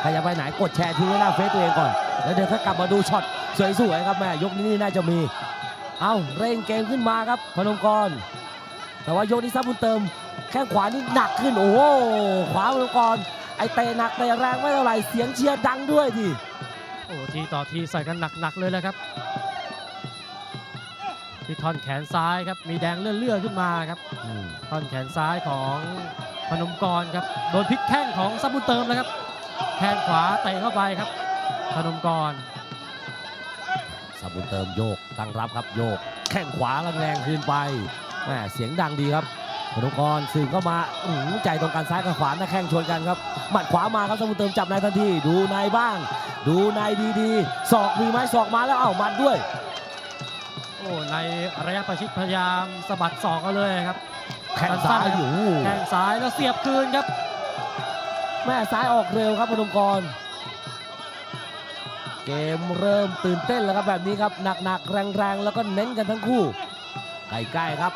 ใครจะไปไหนกดแชร์ทิ้งไว้หน้าเฟซตัวเองก่อน แล้วเดี๋ยวถ้ากลับมาดูช็อตสวยๆครับแม่ยกนี้นี่น่าจะมี เอาเร่งเกมขึ้นมาครับพนมกร แต่ว่ายกนี้ซับบุญเติม แข้งขวานี่หนักขึ้นโอ้โหขวาพนมกรไอเตะหนักเตะแรงไม่เท่าไหร่เสียงเชียร์ดังด้วยดิโอ้ทีต่อทีใส่กันหนักๆเลยแหละครับที่ท่อนแขนซ้ายครับมีแดงเลื่อนๆขึ้นมาครับอืมท่อนแขนซ้ายของพนมกรครับโดนพลิกแข้งของซับบุญเติมเลยครับ แข้งขวาเตะเข้าไปครับพนมกรซับบุญเติมโยกตั้งรับครับโยก แข้งขวาแรงๆขึ้นไปแหมเสียงดังดีครับพนมกรสืบเข้ามาอื้อหือใจตรงกันซ้ายกับขวาหน้าแข้งชนกันครับหมัดขวามาครับซับบุญเติมจับในทันทีดูในบ้าง ดูในดีๆศอกมีไหมศอกมาแล้วเอ้าหมัดด้วยโอ้ในระยะประชิดพยายามสะบัดศอกกันเลยครับแข้งซ้ายอยู่แข้งซ้ายแล้วเสียบคืนครับ แม่ซ้ายออกเร็วครับพนมกร เกมเริ่มตื่นเต้นแล้วครับแบบนี้ครับหนักๆแรงๆ แล้วก็เน้นกันทั้งคู่ใกล้ๆครับ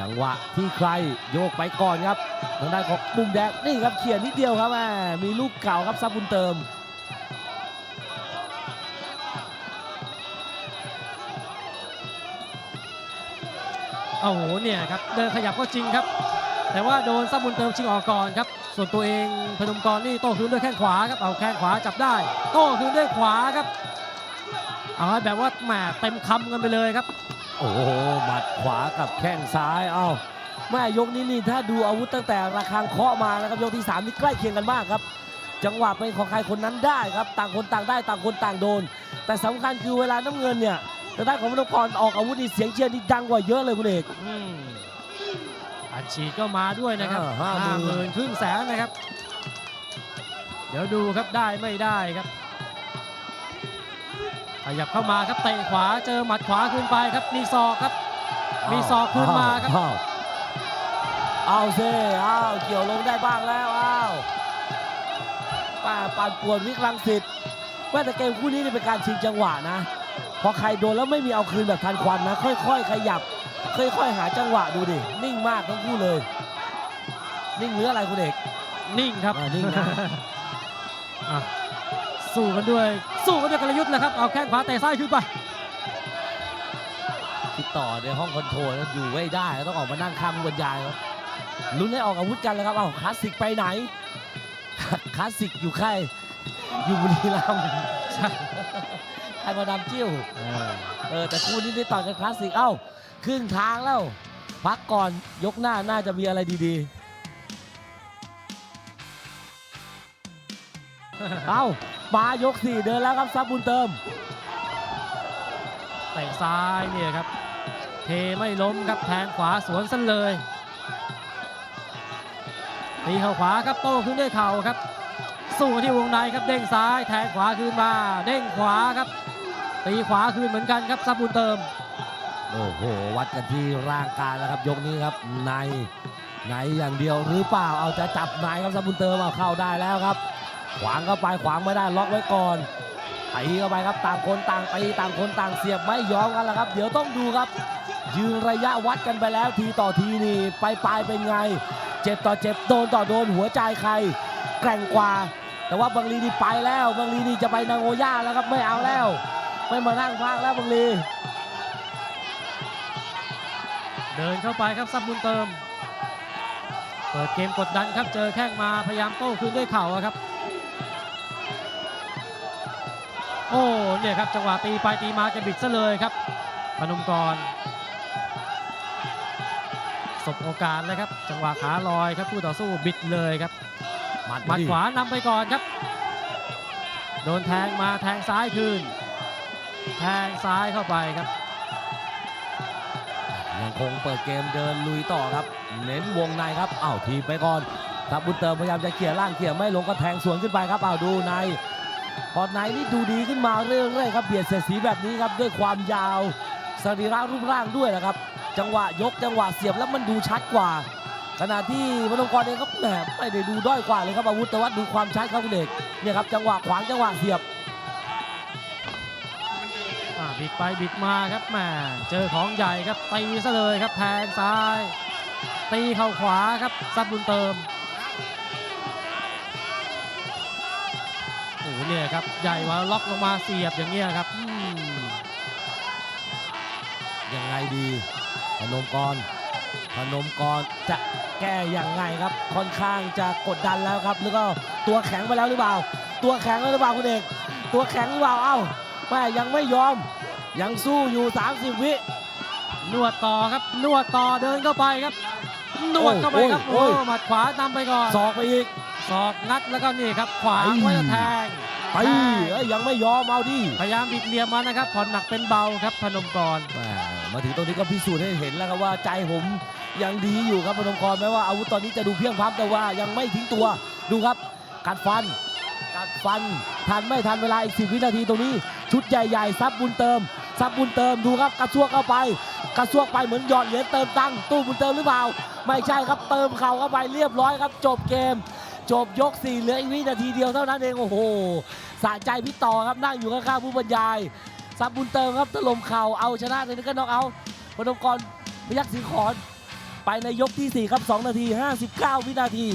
จังหวะที่ใครโยกไปก่อนครับทางด้านของมุมแดงนี่ครับเขียนนิดเดียวครับแม่มีลูกเก่าครับซับบุญเติมโอ้โหเนี่ยครับเดินขยับก็จริงครับ แต่ว่าโดนซับบุญเติมชิงออกก่อนครับ ส่วนตัวเองพนมกรนี่โต้คืนด้วยแข้งขวาครับเอาแข้งขวาจับได้ โต้คืนด้วยขวาครับเอาให้แบบว่าแหมเต็มคำกันไปเลยครับ โอ้โหหมัดขวากับแข้งซ้ายเอ้าแม่ยกนี้นี่ถ้าดูอาวุธตั้งแต่ระฆังเคาะมานะครับยกที่สามนี่ใกล้เคียงกันมากครับ จังหวะเป็นของใครคนนั้นได้ครับ ต่างคนต่างได้ต่างคนต่างโดน แต่สำคัญคือเวลาน้ำเงินเนี่ยทางด้านของมนกรออกอาวุธนี่เสียงเชียร์นี่ดังกว่าเยอะเลยคุณเอก อืมอัดฉีดก็มาด้วยนะครับอ่าห้าห้าหหมื่มื่นนครึ่งแสนนะครับ เดี๋ยวดูครับได้ไม่ได้ครับ ขยับเข้ามาครับเตะขวาเจอหมัดขวาขึ้นไปครับมีศอกครับ มีศอกคืนมาครับ อ้วเอาเซ่เอาเกี่ยวลงได้บ้างแล้วเอาป้าปั่นป่วนวิกลังสิทธิ์แม้แต่เกมคู่นี้นี่เป็นการชิงจังหวะนะ พอใครโดนแล้วไม่มีเอาคืนแบบทันควันนะ ค่อย ๆ ขยับ ค่อยๆหาจังหวะดูดิ นิ่งมากทั้งคู่เลย นิ่งหรืออะไรคุณเอกนิ่งครับ อ่านิ่งนะ อะสู้กันด้วย สู้กันด้วยกลยุทธ์แหละครับ เอาแข้งขวาเตะซ้ายขึ้นไป ติดต่อในห้องคอนโทรลแล้วอยู่ไม่ได้ต้องออกมานั่งข้ามผู้บรรยายครับลุ้นให้ออกอาวุธกันแล้วครับเอ้าคลาสสิกไปไหน คลาสสิกอยู่ค่ายอยู่บุรีรัมย์ใช่ใครมาดามจิ้วเออแต่คู่นี้ได้ต่อยกันคลาสสิกเอ้า ครึ่งทางแล้ว พักก่อนยกหน้าน่าจะมีอะไรดีๆ เอ้ามายกสี่เดินแล้วครับซับบุญเติมเตะซ้ายเนี่ยครับ เทไม่ล้มครับแทงขวาสวนซะเลยตีเข่าขวาครับโต้ขึ้นด้วยเข่าครับ สู้ที่วงในครับเด้งซ้าย แทงขวาคืนมา เด้งขวาครับ ตีขวาคืนเหมือนกันครับซับบุญเติม โอ้โห วัดกันที่ร่างกายแล้วครับ ยกนี้ครับในในอย่างเดียวหรือเปล่าเอาจะจับในครับซับบุญเติมเอาเข้าได้แล้วครับ ขวางเข้าไปขวางไม่ได้ล็อกไว้ก่อนตีเข้าไปครับต่างคนต่างตีต่างคนต่างเสียบไม่ยอมกันแล้วครับ เดี๋ยวต้องดูครับ ยืนระยะวัดกันไปแล้วทีต่อทีนี่ไปปลายเป็นไงเจ็บต่อเจ็บโดนต่อโดนหัวใจใคร แกร่งกว่า แต่ว่าบางลีนี่ไปแล้วบางลีนี่จะไปนางโอย่าแล้วครับไม่เอาแล้ว ไม่มานั่งพักแล้วบางลี เดินเข้าไปครับซับบุญเติม เปิดเกมกดดันครับเจอแข้งมาพยายามโต้คืนด้วยเข่าอะครับ โอ้เนี่ยครับจังหวะตีไปตีมาจะบิดซะเลยครับพนมกรสบโอกาสเลยครับ จังหวะขาลอยครับผู้ต่อสู้บิดเลยครับหมัดหมัดดิขวานำไปก่อนครับ โดนแทงมาแทงซ้ายคืน แทงซ้ายเข้าไปครับ ยังคงเปิดเกมเดินลุยต่อครับ เน้นวงในครับอ้าวทีไปก่อนครับบุญเติมพยายามจะเขี่ยร่างเขี่ยไม่ลงก็แทงสวนขึ้นไปครับอ้าวดูในพอในนี่ดูดีขึ้นมาเรื่อยๆครับเบียดเสียสีแบบนี้ครับด้วยความยาวสรีระรูปร่างด้วยนะครับ จังหวะยกจังหวะเสียบแล้วมันดูชัดกว่า ขณะที่มนงกรเองก็แหมไม่ได้ดูด้อยกว่าเลยครับอาวุธแต่ว่าดูความชัดครับคุณเอกเนี่ยครับจังหวะขวางจังหวะเสียบ บิดไปบิดมาครับแหมเจอของใหญ่ครับตีซะเลยครับแทงซ้าย ตีเข่าขวาครับซับบุญเติมโอ้โหเนี่ยครับใหญ่มาล็อกลงมาเสียบอย่างเงี้ยครับยังไงดีพนมกรพนมกรจะแก้อย่างไงครับ ค่อนข้างจะกดดันแล้วครับ หรือก็ตัวแข็งไปแล้วหรือเปล่า ตัวแข็งแล้วหรือเปล่าคุณเอกตัวแข็งหรือเปล่าเอ้าแม่ยังไม่ยอม ยังสู้อยู่ 30 วินวดต่อครับนวดต่อเดินเข้าไปครับ นวดเข้าไปครับโอ้โอ้ยโอ้ยหมัดขวานำไปก่อนศอกไปอีกศอกงัดแล้วก็นี่ครับ ขวางไว้แล้วแทงไปเอ้ยยังไม่ยอมเอาดิพยายามบิดเหลี่ยมมานะครับผ่อนหนักเป็นเบาครับพนมกรแหม่มาถึงตรงนี้ก็พิสูจน์ให้เห็นแล้วครับว่าใจผมยังดีอยู่ครับพนมกรแม้ว่าอาวุธตอนนี้จะดูเพียงพร้ำแต่ว่ายังไม่ทิ้งตัวดูครับกัดฟันกัดฟันทันไม่ทันเวลาอีกสิวินาทีตรงนี้ ชุดใหญ่ๆซับบุญเติมซับบุญเติมดูครับกระซวกเข้าไป กระซวกไปเหมือนหยอดเหรียญเติมตังตู้บุญเติมหรือเปล่า ไม่ใช่ครับเติมเข่าเข้าไปเรียบร้อยครับ จบเกม จบยกสี่เหลืออีกวินาทีเดียวเท่านั้นเองโอ้โหสะใจพี่ต่อครับนั่งอยู่ข้างๆผู้บรรยายซับบุญเติมครับถล่มเข่าเอาชนะในนี้ก็น็อกเอาพนมกรพยักษ์ศรีขอนไปในยกที่4ครับ2นาที 59 วินาที